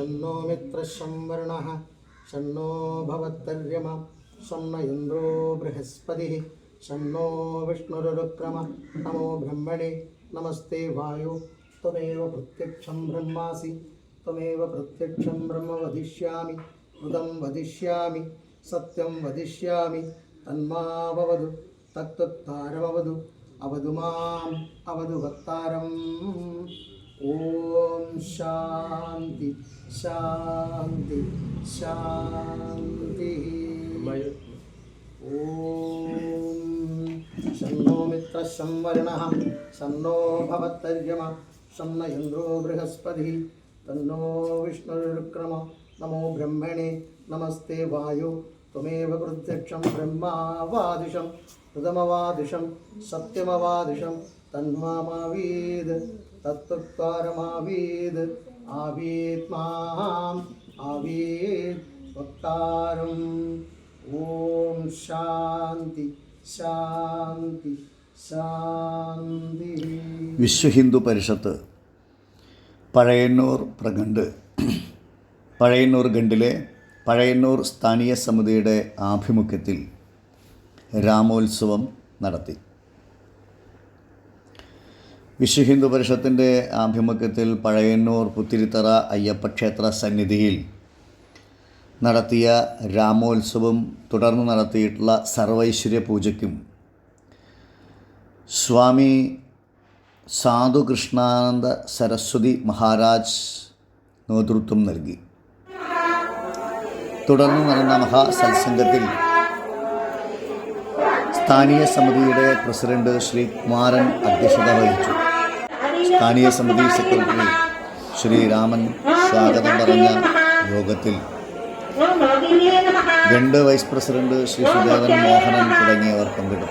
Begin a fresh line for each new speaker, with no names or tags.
शन्नो मित्रशं वर्णः शन्नो भवत्तर्यम शं न इन्द्रो बृहस्पतिः शन्नो विष्णुरुक्रम नमो ब्रह्मणे नमस्ते वायु त्वमेव प्रत्यक्षं ब्रह्मासि त्वमेव प्रत्यक्षं ब्रह्म वदिष्यामि मृदं वदिष्यामि सत्यं वदिष्यामि तन्माववतु तत्तत्तारमवतु अवतु माम् अवतु वक्तारम् ॐ शान्ति शान्ति शान्तिः ॐ शन्नो मित्रः संवर्णः शन्नो भवत्तर्यम शं न इन्द्रो बृहस्पतिः तन्नो विष्णुरुक्रम नमो ब्रह्मणे नमस्ते वायु त्वमेव प्रत्यक्षं ब्रह्मावादिशं हृदमवादिशं सत्यमवादिशं തന്മാവീത് തത്വക്കാരമാവീത് ആവീത് മാം ആവീത് വക്താരം. ഓം ശാന്തി ശാന്തി
ശാന്തി. വിശ്വഹിന്ദു പരിഷത്ത് പഴയന്നൂർ പ്രഖണ്ഡ് പഴയന്നൂർ ഖണ്ഡിലെ പഴയന്നൂർ സ്ഥാനീയ സമിതിയുടെ ആഭിമുഖ്യത്തിൽ രാമോത്സവം നടത്തി. വിശ്വ ഹിന്ദു പരിഷത്തിന്റെ ആഭിമുഖ്യത്തിൽ പഴയന്നൂർ പുത്തിരിത്തറ അയ്യപ്പക്ഷേത്ര സന്നിധിയിൽ നടത്തിയ രാമോത്സവം തുടർന്ന് നടത്തിയിട്ടുള്ള സർവൈശ്വര്യ പൂജയ്ക്കും സ്വാമി സാധുകൃഷ്ണാനന്ദ സരസ്വതി മഹാരാജ് നേതൃത്വം നൽകി. തുടർന്ന് നടന്ന മഹാസത്സംഗത്തിൽ സ്ഥാനീയ സമിതിയുടെ പ്രസിഡന്റ് ശ്രീ കുമാരൻ അധ്യക്ഷത വഹിച്ചു. സ്ഥാനീയ സമിതി സെക്രട്ടറി ശ്രീ രാമൻ സ്വാഗതം പറഞ്ഞ യോഗത്തിൽ രണ്ട് വൈസ് പ്രസിഡന്റ് ശ്രീ സുദേവൻ മോഹനൻ തുടങ്ങിയവർ പങ്കെടുത്തു.